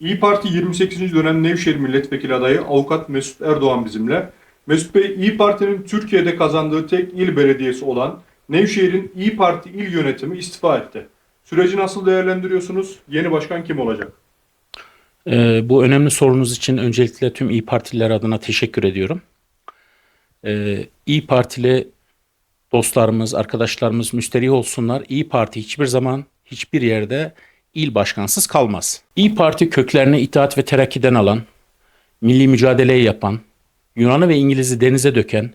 İyi Parti 28. dönem Nevşehir Milletvekili adayı avukat Mesut Erdoğan bizimle. Mesut Bey, İyi Parti'nin Türkiye'de kazandığı tek il belediyesi olan Nevşehir'in İyi Parti il yönetimi istifa etti. Süreci nasıl değerlendiriyorsunuz? Yeni başkan kim olacak? Ee, bu önemli sorunuz için öncelikle tüm İyi Partililer adına teşekkür ediyorum. Ee, İyi Partili dostlarımız, arkadaşlarımız müsterih olsunlar. İyi Parti hiçbir zaman hiçbir yerde il başkansız kalmaz. İyi Parti köklerini itaat ve terakkiden alan, milli mücadeleyi yapan, Yunan'ı ve İngiliz'i denize döken,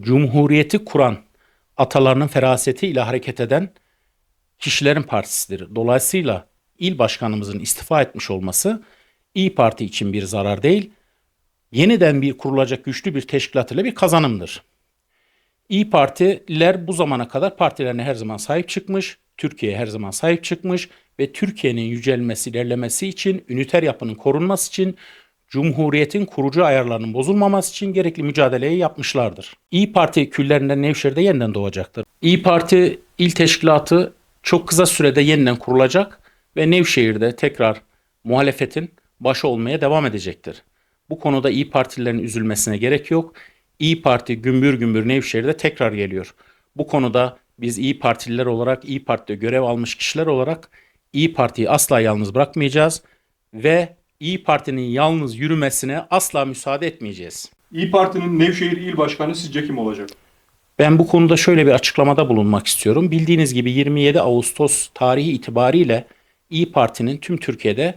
cumhuriyeti kuran, atalarının ferasetiyle hareket eden kişilerin partisidir. Dolayısıyla il başkanımızın istifa etmiş olması İyi Parti için bir zarar değil, yeniden bir kurulacak güçlü bir teşkilat ile bir kazanımdır. İyi Partiler bu zamana kadar partilerine her zaman sahip çıkmış, Türkiye'ye her zaman sahip çıkmış ve Türkiye'nin yücelmesi, ilerlemesi için, üniter yapının korunması için, Cumhuriyetin kurucu ayarlarının bozulmaması için gerekli mücadeleyi yapmışlardır. İyi Parti küllerinden Nevşehir'de yeniden doğacaktır. İyi Parti il teşkilatı çok kısa sürede yeniden kurulacak ve Nevşehir'de tekrar muhalefetin başı olmaya devam edecektir. Bu konuda İyi Partililerin üzülmesine gerek yok. İyi Parti gümbür gümbür Nevşehir'de tekrar geliyor. Bu konuda biz İyi Partililer olarak, İyi Parti'de görev almış kişiler olarak İyi Parti'yi asla yalnız bırakmayacağız ve İyi Parti'nin yalnız yürümesine asla müsaade etmeyeceğiz. İyi Parti'nin Nevşehir il başkanı sizce kim olacak? Ben bu konuda şöyle bir açıklamada bulunmak istiyorum. Bildiğiniz gibi 27 Ağustos tarihi itibariyle İyi Parti'nin tüm Türkiye'de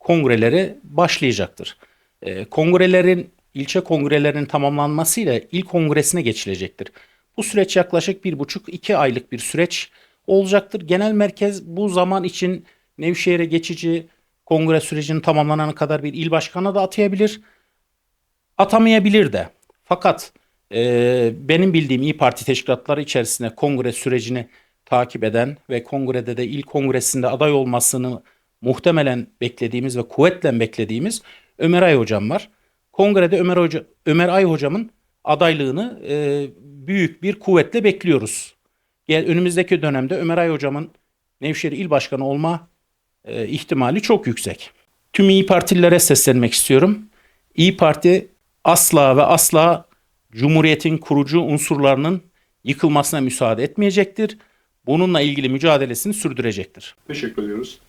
kongreleri başlayacaktır. Ee, kongrelerin, ilçe kongrelerinin tamamlanmasıyla il kongresine geçilecektir. Bu süreç yaklaşık bir buçuk iki aylık bir süreç olacaktır. Genel merkez bu zaman için Nevşehir'e geçici kongre sürecinin tamamlanana kadar bir il başkanı da atayabilir atamayabilir de. Fakat e, benim bildiğim İyi Parti teşkilatları içerisinde kongre sürecini takip eden ve kongrede de il kongresinde aday olmasını muhtemelen beklediğimiz ve kuvvetle beklediğimiz Ömer Ay hocam var. Kongrede Ömer Hoca Ömer Ay hocamın adaylığını e, büyük bir kuvvetle bekliyoruz. Gel önümüzdeki dönemde Ömer Ay hocamın Nevşehir il başkanı olma e, ihtimali çok yüksek. Tüm İyi Partililere seslenmek istiyorum. İyi Parti asla ve asla Cumhuriyet'in kurucu unsurlarının yıkılmasına müsaade etmeyecektir. Bununla ilgili mücadelesini sürdürecektir. Teşekkür ediyoruz.